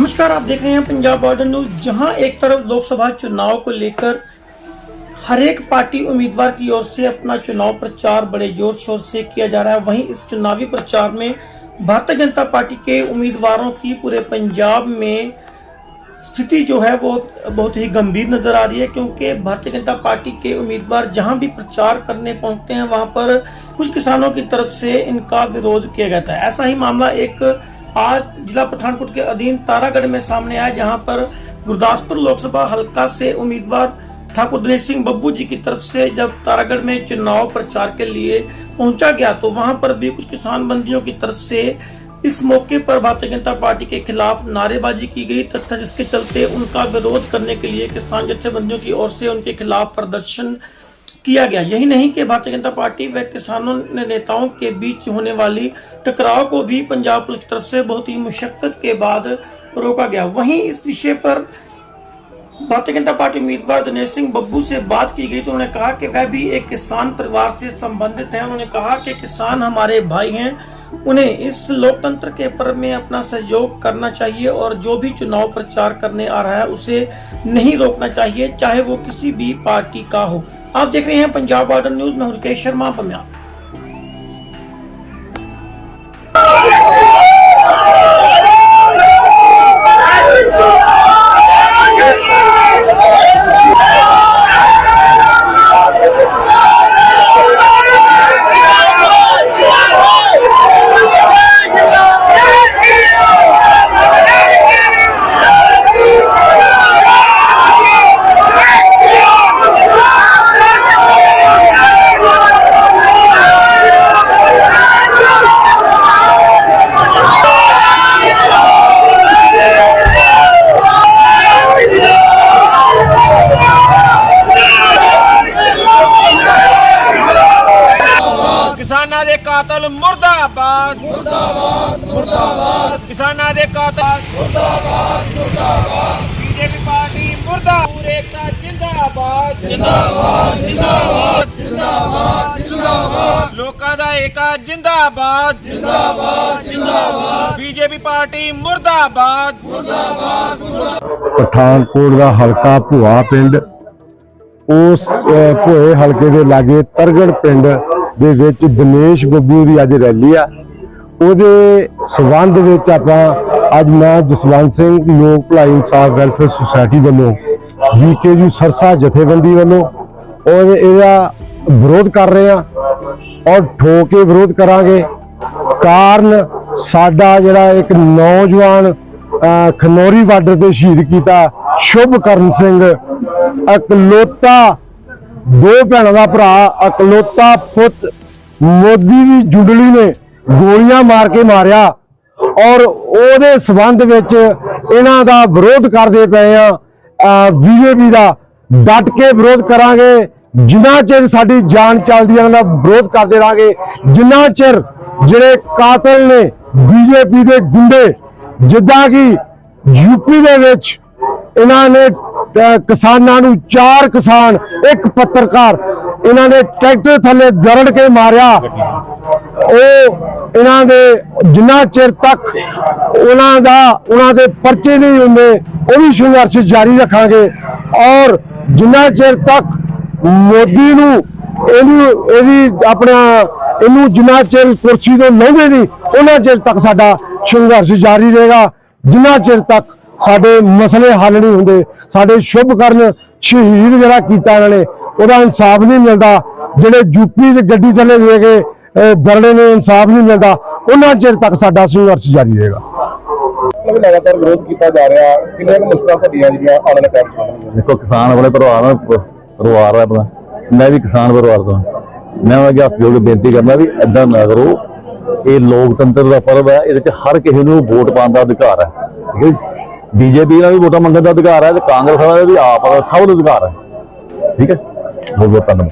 नमस्कार, आप देख रहे हैं पंजाब बॉर्डर न्यूज़, जहाँ एक तरफ़ लोकसभा चुनाव को लेकर हर एक पार्टी उम्मीदवार की ओर से अपना चुनाव प्रचार बड़े ज़ोर शोर से किया जा रहा है। वहीं इस चुनावी प्रचार में भारतीय जनता पार्टी के उम्मीदवारों की पूरे पंजाब में स्थिति जो है वो बहुत ही गंभीर नज़र आ रही है, क्योंकि भारतीय जनता पार्टी के उम्मीदवार जहाँ भी प्रचार करने पहुँचते हैं, वहाँ पर कुछ किसानों की तरफ़ से इनका विरोध किया गया था ऐसा ही मामला एक आज जिला पठानकोट के अधीन तारागढ़ में सामने आया, जहाँ पर गुरदासपुर लोकसभा हल्का से उम्मीदवार ठाकुर दिनेश सिंह बब्बू जी की तरफ़ से जब तारागढ़ में चुनाव प्रचार के लिए पहुँचा गया तो वहाँ पर भी कुछ किसान बंदियों की तरफ़ से इस मौके पर भारतीय जनता पार्टी के खिलाफ नारेबाजी की गई, तथा जिसके चलते उनका विरोध करने के लिए किसान जत्थेबंदियों की ओर से उनके खिलाफ प्रदर्शन किया गया। यही नहीं कि भारतीय जनता पार्टी व किसानों ने नेताओं के बीच होने वाली टकराव को भी पंजाब पुलिस की तरफ़ से बहुत ही मुशक्कत के बाद रोका गया। वहीं इस विषय पर भारतीय जनता पार्टी उम्मीदवार दिनेश सिंह बब्बू से बात की गई तो उन्होंने कहा कि वह भी एक किसान परिवार से संबंधित हैं। उन्होंने कहा कि किसान हमारे भाई हैं। उन्हें इस लोकतंत्र के पर्व में अपना सहयोग करना चाहिए और जो भी चुनाव प्रचार करने आ रहा है, उसे नहीं रोकना चाहिए, चाहे वो किसी भी पार्टी का हो। आप देख रहे हैं पंजाब बॉर्डर न्यूज़, में हरकेश शर्मा बम्या ਕਿਸਾਨਾਂ ਦੇ ਕਾਤਲ ਮੁਰਦਾਬਾਦ। ਮੁਰਦਾਬਾਦ ਮੁਰਦਾਬਾਦ। ਕਿਸਾਨਾਂ ਦੇ ਕਾਤਲ ਮੁਰਦਾਬਾਦ ਮੁਰਦਾਬਾਦ। ਬੀਜੇਪੀ ਪਾਰਟੀ ਮੁਰਦਾ ਪੂਰੇ ਕਾ ਜਿੰਦਾਬਾਦ। ਜਿੰਦਾਬਾਦ ਜਿੰਦਾਬਾਦ ਜਿੰਦਾਬਾਦ ਜਿੰਦਾਬਾਦ। ਲੋਕਾਂ ਦਾ ਏਕਾ ਜਿੰਦਾਬਾਦ। ਜਿੰਦਾਬਾਦ ਜਿੰਦਾਬਾਦ। ਬੀਜੇਪੀ ਪਾਰਟੀ ਮੁਰਦਾਬਾਦ। ਪਠਾਨਕੋਟ ਦਾ ਹਲਕਾ ਭੁਆ ਪਿੰਡ। ਉਸ ਭੋਏ ਹਲਕੇ ਦੇ ਲਾਗੇ ਤਰਗੜ ਪਿੰਡ ਦੇ ਵਿੱਚ ਦਿਨੇਸ਼ ਬੱਬੂ ਦੀ ਅੱਜ ਰੈਲੀ ਆ। ਉਹਦੇ ਸਬੰਧ ਵਿੱਚ ਆਪਾਂ ਅੱਜ ਮੈਂ ਜਸਵੰਤ ਸਿੰਘ ਲੋਕ ਭਲਾਈ ਇਨਸਾਫ ਵੈਲਫੇਅਰ ਸੁਸਾਇਟੀ ਵੱਲੋਂ ਜੀਕੇਯੂ ਸਰਸਾ ਜਥੇਬੰਦੀ ਵੱਲੋਂ ਔਰ ਇਹਦਾ ਵਿਰੋਧ ਕਰ ਰਹੇ ਆ ਔਰ ਠੋਕ ਕੇ ਵਿਰੋਧ ਕਰਾਂਗੇ। ਕਾਰਨ ਸਾਡਾ ਜਿਹੜਾ ਇੱਕ ਨੌਜਵਾਨ ਖਨੌਰੀ ਬਾਰਡਰ ਤੇ ਸ਼ਹੀਦ ਕੀਤਾ ਸ਼ੁਭਕਰਨ ਸਿੰਘ, ਇਕਲੋਤਾ ਦੋ ਭੈਣਾਂ ਦਾ ਭਰਾ ਅਕਲੋਤਾ ਪੁੱਤ ਮੋਦੀ ਦੀ ਜੁੰਡਲੀ ਨੇ ਗੋਲੀਆਂ ਮਾਰ ਕੇ ਮਾਰਿਆ ਔਰ ਉਹਦੇ ਸਬੰਧ ਵਿੱਚ ਇਹਨਾਂ ਦਾ ਵਿਰੋਧ ਕਰਦੇ ਪਏ ਆ। ਬੀਜੇਪੀ ਦਾ। ਡਟ ਕੇ ਵਿਰੋਧ ਕਰਾਂਗੇ। ਜਿੰਨਾ ਚਿਰ ਸਾਡੀ ਜਾਨ ਚੱਲਦੀ ਹੈ ਉਹਨਾਂ ਦਾ ਵਿਰੋਧ ਕਰਦੇ ਰਹਾਂਗੇ। ਜਿੰਨਾ ਚਿਰ ਜਿਹੜੇ ਕਾਤਲ ਨੇ ਬੀਜੇਪੀ ਦੇ ਗੁੰਡੇ, ਜਿੱਦਾਂ ਕਿ ਯੂਪੀ ਦੇ ਵਿੱਚ ਇਹਨਾਂ ਨੇ ਕਿਸਾਨਾਂ ਨੂੰ ਚਾਰ ਕਿਸਾਨ, ਇੱਕ ਪੱਤਰਕਾਰ, ਇਹਨਾਂ ਨੇ ਟਰੈਕਟਰ ਥੱਲੇ ਦਰੜ ਕੇ ਮਾਰਿਆ। ਉਹ ਇਹਨਾਂ ਦੇ ਜਿੰਨਾ ਚਿਰ ਤੱਕ ਉਹਨਾਂ ਦਾ, ਉਹਨਾਂ ਦੇ ਪਰਚੇ ਨਹੀਂ ਹੁੰਦੇ, ਉਹ ਵੀ ਸੰਘਰਸ਼ ਜਾਰੀ ਰੱਖਾਂਗੇ। ਔਰ ਜਿੰਨਾ ਚਿਰ ਤੱਕ ਮੋਦੀ ਨੂੰ ਇਹਨੂੰ, ਇਹਦੀ ਆਪਣਾ, ਇਹਨੂੰ ਜਿੰਨਾ ਚਿਰ ਕੁਰਸੀ ਤੋਂ ਲਾਉਂਦੇ ਨਹੀਂ, ਉਹਨਾਂ ਚਿਰ ਤੱਕ ਸਾਡਾ ਸੰਘਰਸ਼ ਜਾਰੀ ਰਹੇਗਾ। ਜਿੰਨਾ ਚਿਰ ਤੱਕ ਸਾਡੇ ਮਸਲੇ ਹੱਲ ਨਹੀਂ ਹੁੰਦੇ ਸਾਡੇ ਸ਼ੁਭ ਕਰਨ ਸ਼ਹੀਦ ਜਿਹੜਾ ਕੀਤਾ ਇਹਨਾਂ ਨੇ ਉਹਦਾ ਇਨਸਾਫ ਨਹੀਂ ਮਿਲਦਾ। ਜਿਹੜੇ ਯੂਪੀ ਦੀ ਗੱਡੀ ਥੱਲੇ ਦੇ ਕੇ ਦਰੜੇ ਨੇ ਇਨਸਾਫ ਨਹੀਂ ਮਿਲਦਾ। ਉਹਨਾਂ ਚਿਰ ਤੱਕ ਸਾਡਾ ਸੰਘਰਸ਼ ਜਾਰੀ ਰਹੇਗਾ। ਲਗਾਤਾਰ ਵਿਰੋਧ ਕੀਤਾ ਜਾ ਰਿਹਾ ਮੁਸ਼ਕਲਾਂ ਜਿਹੜੀਆਂ ਆਉਣ? ਦੇਖੋ ਕਿਸਾਨ ਵਾਲੇ ਪਰਿਵਾਰ ਪਰਿਵਾਰ ਹੈ ਆਪਣਾ। ਮੈਂ ਵੀ ਕਿਸਾਨ ਪਰਿਵਾਰ ਤੋਂ। ਮੈਂ ਉਹਨਾਂ ਅੱਗੇ ਹੱਥ ਜੋੜ ਕੇ ਬੇਨਤੀ ਕਰਨਾ ਵੀ ਏਦਾਂ ਨਾ ਕਰੋ। ਇਹ ਲੋਕਤੰਤਰ ਦਾ ਪਰਵ ਹੈ ਇਹਦੇ ਚ ਹਰ ਕਿਸੇ ਨੂੰ ਵੋਟ ਪਾਉਣ ਦਾ ਅਧਿਕਾਰ ਹੈ। ਠੀਕ ਹੈ ਬੀਜੇਪੀ ਦਾ ਵੀ ਵੋਟਾਂ ਮੰਗਣ ਦਾ ਅਧਿਕਾਰ ਹੈ ਤੇ ਕਾਂਗਰਸ ਵਾਲਾ ਦਾ ਵੀ ਆਪ, ਸਭ ਦਾ ਅਧਿਕਾਰ ਹੈ। ਠੀਕ ਹੈ? ਬਹੁਤ ਬਹੁਤ ਧੰਨਵਾਦ।